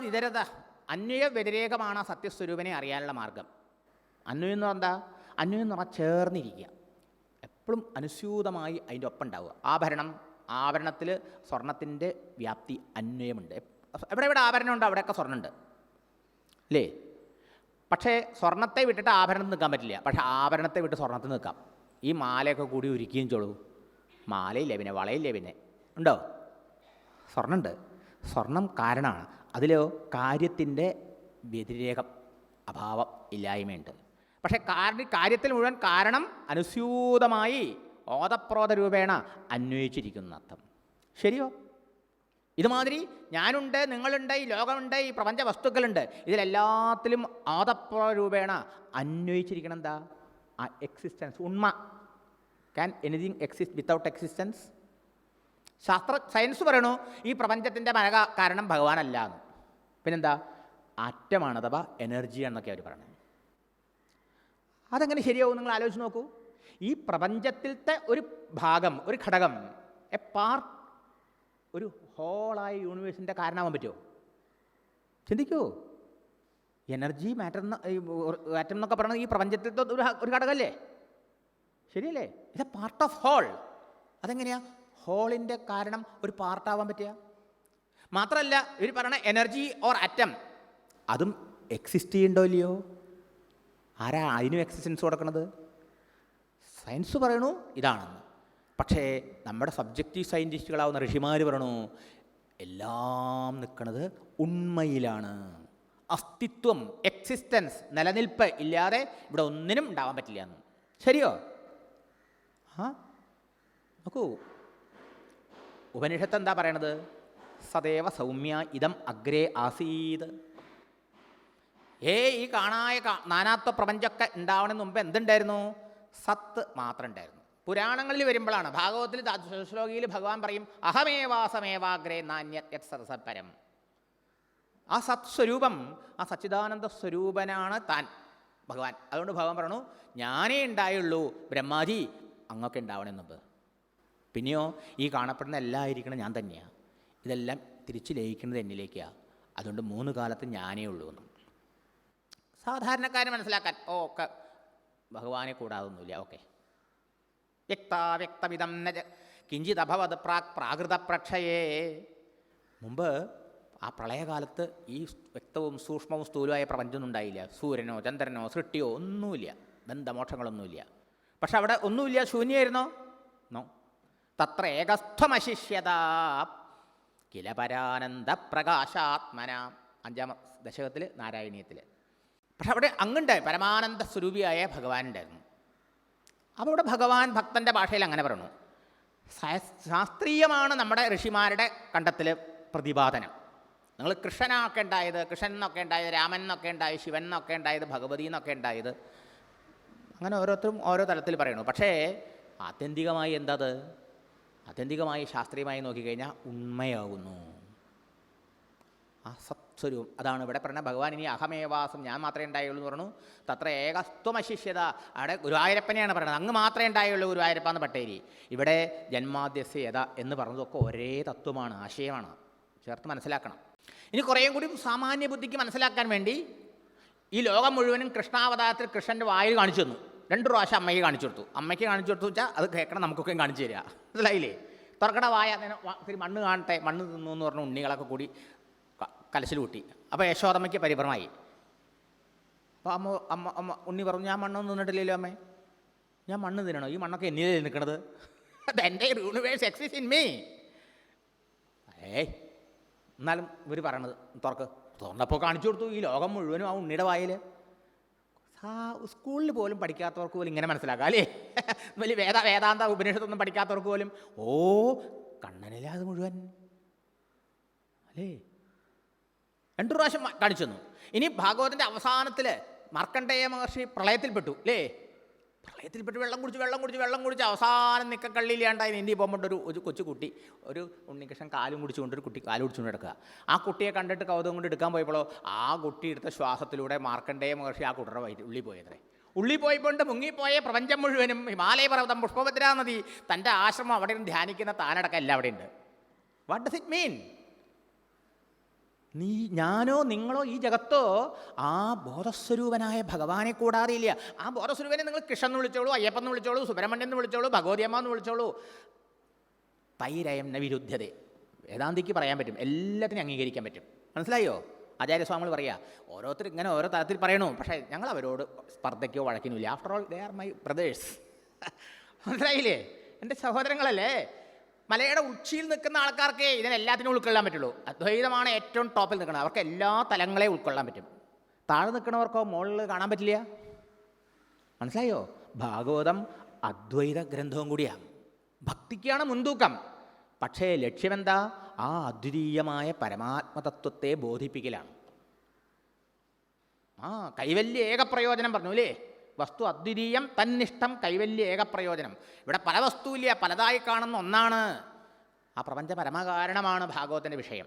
അന്വയാതിതരത അന്വയ വ്യതിരേകമാണ് സത്യസ്വരൂപനെ അറിയാനുള്ള മാർഗം. അന്വയം എന്ന് എന്താ അന്വയം എന്ന് പറഞ്ഞാൽ ചേർന്നിരിക്കുക. എപ്പോഴും അനുസ്യൂതമായി അതിന്റെ ഒപ്പം ഉണ്ടാവുക. ആഭരണം ആഭരണത്തിൽ സ്വർണത്തിന്റെ വ്യാപ്തി അന്വയമുണ്ട്. എവിടെ എവിടെ ആഭരണം അവിടെയൊക്കെ സ്വർണമുണ്ട് അല്ലേ? പക്ഷേ സ്വർണത്തെ വിട്ടിട്ട് ആഭരണത്തിൽ നിൽക്കാൻ പറ്റില്ല. പക്ഷേ ആഭരണത്തെ വിട്ട് സ്വർണത്തിൽ നിൽക്കാം. ഈ മാലയൊക്കെ കൂടി ഒരുക്കുകയും ചോളൂ മാലയില്ലേ പിന്നെ വളയില്ലേ പിന്നെ. ഉണ്ടോ? സ്വർണമുണ്ട് സ്വർണം കാരണമാണ്. അതിലോ കാര്യത്തിന്റെ വ്യതിരേകം അഭാവം ഇല്ലായ്മയുണ്ട്. പക്ഷേ കാരണ കാര്യത്തിൽ മുഴുവൻ കാരണം അനുസ്യൂതമായി ഓതപ്രോത രൂപേണ അന്വയിച്ചിരിക്കുന്ന അർത്ഥം ശരിയോ? ഇതുമാതിരി ഞാനുണ്ട് നിങ്ങളുണ്ട് ഈ ലോകമുണ്ട് ഈ പ്രപഞ്ച വസ്തുക്കളുണ്ട് ഇതിലെല്ലാത്തിലും ആതപ്ര രൂപേണ അന്വയിച്ചിരിക്കണം എന്താ ആ എക്സിസ്റ്റൻസ് ഉണ്മ. Can anything exist without existence ശാസ്ത്ര സയൻസ് പറയണു ഈ പ്രപഞ്ചത്തിന്റെ മന കാരണം ഭഗവാനല്ല എന്ന് പിന്നെന്താ? ആറ്റമാണ് അഥവാ എനർജി എന്നൊക്കെ അവർ പറയുന്നത് അതെങ്ങനെ ശരിയാവും നിങ്ങൾ ആലോചിച്ച് നോക്കൂ. ഈ പ്രപഞ്ചത്തിലത്തെ ഒരു ഭാഗം ഒരു ഘടകം എ പാർട്ട് ഒരു ഹോളായ യൂണിവേഴ്സിന്റെ കാരണമാവാൻ പറ്റുമോ ചിന്തിക്കൂ. എനർജി മാറ്റർ ആറ്റം എന്നൊക്കെ പറയുന്നത് ഈ പ്രപഞ്ചത്തിലത്തെ ഒരു ഒരു ഘടകമല്ലേ ശരിയല്ലേ? ഇത് പാർട്ട് ഓഫ് ഹോൾ അതെങ്ങനെയാ? ഹോളിന്റെ കാരണം ഒരു പാർട്ടാവാൻ പറ്റുക? മാത്രമല്ല ഇവർ പറയണ എനർജി ഓർ അറ്റം അതും എക്സിസ്റ്റ് ചെയ്യണ്ടോ ഇല്ലയോ? ആരാ അതിനും എക്സിസ്റ്റൻസ് കൊടുക്കണത്? സയൻസ് പറയണു ഇതാണെന്ന്. പക്ഷേ നമ്മുടെ സബ്ജക്റ്റീവ് സയന്റിസ്റ്റുകളാവുന്ന ഋഷിമാർ പറയണു എല്ലാം നിൽക്കുന്നത് ഉണ്മയിലാണ്. അസ്തിത്വം എക്സിസ്റ്റൻസ് നിലനിൽപ്പ് ഇല്ലാതെ ഇവിടെ ഒന്നിനും ഉണ്ടാവാൻ പറ്റില്ല എന്ന്. ശരിയോ? ആ നോക്കൂ. ഉപനിഷത്ത് എന്താ പറയണത്? സദേവ സൗമ്യ ഇതം അഗ്രേ ആസീത്. ഏ ഈ കാണായ നാനാത്വ പ്രപഞ്ചമൊക്കെ ഉണ്ടാവണതിന് മുമ്പ് എന്തുണ്ടായിരുന്നു? സത്ത് മാത്രം ഉണ്ടായിരുന്നു പുരാണങ്ങളിൽ വരുമ്പോഴാണ്. ഭാഗവത്തിൽ ശ്ലോകിയിൽ ഭഗവാൻ പറയും അഹമേവാസമേവാഗ്രേ നാന്യത് യത് സരസപരം ആ സത് സ്വരൂപം ആ സച്ചിദാനന്ദ സ്വരൂപനാണ് താൻ ഭഗവാൻ. അതുകൊണ്ട് ഭഗവാൻ പറഞ്ഞു ഞാനേ ഉണ്ടായുള്ളൂ. ബ്രഹ്മാജി അങ്ങൊക്കെ ഉണ്ടാവണം മുമ്പ്. പിന്നെയോ ഈ കാണപ്പെടുന്ന എല്ലാം ആയിരിക്കണം ഞാൻ തന്നെയാണ് ഇതെല്ലാം തിരിച്ച് ലയിക്കുന്നത് എന്നിലേക്കാണ് അതുകൊണ്ട് മൂന്ന് കാലത്ത് ഞാനേ ഉള്ളൂ എന്ന്. സാധാരണക്കാരെ മനസ്സിലാക്കാൻ ഓ ഒക്കെ ഭഗവാനെ കൂടാതൊന്നുമില്ല. ഓക്കെ. വ്യക്താവ്യക്തവിധം കിഞ്ചിത് അഭവത് പ്രാക് പ്രാകൃത പ്രക്ഷയേ മുമ്പ് ആ പ്രളയകാലത്ത് ഈ വ്യക്തവും സൂക്ഷ്മവും സ്ഥൂലമായ പ്രപഞ്ചമൊന്നും ഉണ്ടായില്ല സൂര്യനോ ചന്ദ്രനോ സൃഷ്ടിയോ ഒന്നുമില്ല. ബന്ധമോക്ഷങ്ങളൊന്നുമില്ല പക്ഷെ അവിടെ ഒന്നുമില്ല. ശൂന്യമായിരുന്നോ നോ. തത്ര ഏകസ്ഥമശിഷ്യത. കില പരാനന്ദ പ്രകാശാത്മന അഞ്ചാം ദശകത്തിൽ നാരായണീയത്തിൽ പക്ഷെ അവിടെ അങ്ങുണ്ടായി പരമാനന്ദ സ്വരൂപിയായ ഭഗവാനുണ്ടായിരുന്നു അവിടെ ഭഗവാൻ ഭക്തന്റെ ഭാഷയിൽ അങ്ങനെ പറഞ്ഞു. ശാസ്- ശാസ്ത്രീയമാണ് നമ്മുടെ ഋഷിമാരുടെ കണ്ടെത്തൽ പ്രതിപാദനം. നിങ്ങൾ കൃഷ്ണനൊക്കെ ഉണ്ടായത് കൃഷ്ണൻ എന്നൊക്കെ ഉണ്ടായത് രാമൻ എന്നൊക്കെ ഉണ്ടായത് ശിവൻ എന്നൊക്കെ ഉണ്ടായത് ഭഗവതി എന്നൊക്കെ ഉണ്ടായത്. അങ്ങനെ ഓരോരുത്തരും ഓരോ തലത്തിൽ പറയണു പക്ഷേ ആത്യന്തികമായി എന്തത്? ആത്യന്തികമായി ശാസ്ത്രീയമായി നോക്കിക്കഴിഞ്ഞാൽ ഉണ്മയാകുന്നു. ആ സത്സ്വരൂപം അതാണ് ഇവിടെ പറഞ്ഞ ഭഗവാൻ ഇനി അഹമേവാസം ഞാൻ മാത്രമേ ഉണ്ടായുള്ളൂ എന്ന് പറഞ്ഞു. തത്ര ഏകസ്ത്വമശിഷ്യത അവിടെ ഗുരുവായൂരപ്പനെയാണ് പറയുന്നത് അങ്ങ് മാത്രമേ ഉണ്ടായുള്ളൂ ഗുരുവായൂരപ്പ എന്ന് പട്ടേരി. ഇവിടെ ജന്മാദ്യസ്യത എന്ന് പറഞ്ഞതൊക്കെ ഒരേ തത്വമാണ് ആശയമാണ്. ചേർത്ത് മനസ്സിലാക്കണം. ഇനി കുറേയും കൂടി സാമാന്യ ബുദ്ധിക്ക് മനസ്സിലാക്കാൻ വേണ്ടി ഈ ലോകം മുഴുവനും കൃഷ്ണാവതാരത്തിൽ കൃഷ്ണന്റെ വായിൽ കാണിച്ചു തന്നു. രണ്ട് പ്രാവശ്യം അമ്മയ്ക്ക് കാണിച്ചു കൊടുത്തു. അമ്മയ്ക്ക് കാണിച്ചു കൊടുത്തു വെച്ചാൽ അത് കേൾക്കണം നമുക്കൊക്കെ കാണിച്ചു തരിക. മനസ്സിലായില്ലേ? തുറക്കട വായ ഇത്തിരി മണ്ണ് കാണട്ടെ മണ്ണ് തിന്നു എന്ന് പറഞ്ഞ ഉണ്ണികളൊക്കെ കൂടി കലശിൽ കൂട്ടി. അപ്പോൾ യശോദമ്മയ്ക്ക് പരിഭ്രമായി അപ്പോൾ അമ്മ അമ്മ അമ്മ ഉണ്ണി പറഞ്ഞു ഞാൻ മണ്ണൊന്നും തിന്നിട്ടില്ലല്ലോ അമ്മേ. ഞാൻ മണ്ണ് തിന്നണോ? ഈ മണ്ണൊക്കെ എന്നിലേ നിൽക്കണത് എന്റെ യൂണിവേഴ്സ് എക്സിസ് ഇൻ മീ ഏയ് എന്നാലും ഇവർ പറയണത് തുറക്ക്. തുറന്നപ്പോൾ കാണിച്ചു കൊടുത്തു ഈ ലോകം മുഴുവനും ആ ഉണ്ണിയുടെ വായിൽ ആ സ്കൂളിൽ പോലും പഠിക്കാത്തവർക്ക് പോലും ഇങ്ങനെ മനസ്സിലാക്കാം അല്ലേ? വലിയ വേദ വേദാന്ത ഉപനിഷത്തൊന്നും പഠിക്കാത്തവർക്ക് പോലും ഓ കണ്ണനിലെ അത് മുഴുവൻ അല്ലേ? രണ്ടു പ്രാവശ്യം കാണിച്ചു തന്നു. ഇനി ഭാഗവതന്റെ അവസാനത്തിൽ മാർക്കണ്ഡേയ മഹർഷി പ്രളയത്തിൽപ്പെട്ടു അല്ലേ? പ്രളയത്തിൽപ്പെട്ട് വെള്ളം കുടിച്ച് വെള്ളം കുടിച്ച് വെള്ളം കുടിച്ച് അവസാനം നിക്കക്കള്ളിയിലാണ്ടായി. നീന്തി പോകുമ്പോൾ ഒരു ഒരു കൊച്ചു കുട്ടി ഒരു ഉണ്ണികൃഷ്ണൻ കാലും കുടിച്ചുകൊണ്ട് ഒരു കുട്ടി കാലും കുടിച്ചുകൊണ്ട് എടുക്കുക ആ കുട്ടിയെ കണ്ടിട്ട് കൗതുകം കൊണ്ട് എടുക്കാൻ പോയപ്പോഴോ ആ കുട്ടി എടുത്ത ശ്വാസത്തിലൂടെ മാർക്കണ്ടേയ മഹർഷി ആ കുട്ടറ വയറ്റ് ഉള്ളി പോയത്രേ. ഉള്ളി പോയിക്കൊണ്ട് മുങ്ങിപ്പോയ പ്രപഞ്ചം മുഴുവനും ഹിമാലയ പർവതം പുഷ്പഭദ്രാ നദി തന്റെ ആശ്രമം അവിടെ ധ്യാനിക്കുന്ന താനടക്കം എല്ലാം അവിടെ ഉണ്ട് വാട്ട് ഡസ് ഇറ്റ് മീൻ നീ ഞാനോ നിങ്ങളോ ഈ ജഗത്തോ ആ ബോധസ്വരൂപനായ ഭഗവാനെ കൂടാതെ ഇല്ല ആ ബോധസ്വരൂപനെ നിങ്ങൾ കൃഷ്ണൻ വിളിച്ചോളൂ അയ്യപ്പൻ എന്ന് വിളിച്ചോളൂ സുബ്രഹ്മണ്യൻ എന്ന് വിളിച്ചോളൂ ഭഗവതിയമ്മ എന്ന് വിളിച്ചോളൂ. തൈരയം ന വിരുദ്ധത. വേദാന്തിക്ക് പറയാൻ പറ്റും എല്ലാത്തിനും അംഗീകരിക്കാൻ പറ്റും. മനസ്സിലായോ? ആചാര്യസ്വാമികൾ പറയുക ഓരോരുത്തർ ഇങ്ങനെ ഓരോ തരത്തിൽ പറയണു പക്ഷേ ഞങ്ങൾ അവരോട് സ്പർദ്ധയ്ക്കോ വഴക്കിനുമില്ല after all they are my brothers മനസ്സിലായില്ലേ? എന്റെ സഹോദരങ്ങളല്ലേ? മലയുടെ ഉച്ചിയിൽ നിൽക്കുന്ന ആൾക്കാർക്ക് ഇതിനെല്ലാത്തിനും ഉൾക്കൊള്ളാൻ പറ്റുള്ളൂ. അദ്വൈതമാണ് ഏറ്റവും ടോപ്പിൽ നിൽക്കുന്നത്. അവർക്ക് എല്ലാ തലങ്ങളെയും ഉൾക്കൊള്ളാൻ പറ്റും. താഴെ നിൽക്കുന്നവർക്കോ മുകളിൽ കാണാൻ പറ്റില്ല? മനസ്സിലായോ? ഭാഗവതം അദ്വൈത ഗ്രന്ഥവും കൂടിയാണ്. ഭക്തിക്കാണ് മുൻതൂക്കം. പക്ഷേ ലക്ഷ്യമെന്താ? ആ അദ്വിതീയമായ പരമാത്മതത്വത്തെ ബോധിപ്പിക്കലാണ്. ആ കൈവല്യ ഏകപ്രയോജനം പറഞ്ഞു അല്ലേ? വസ്തു അദ്വിതീയം തന്നിഷ്ടം കൈവല്യ ഏകപ്രയോജനം ഇവിടെ പല വസ്തുവില്ല പലതായി കാണുന്ന ഒന്നാണ്. ആ പ്രപഞ്ച പരമകാരണമാണ് ഭാഗവതന്റെ വിഷയം.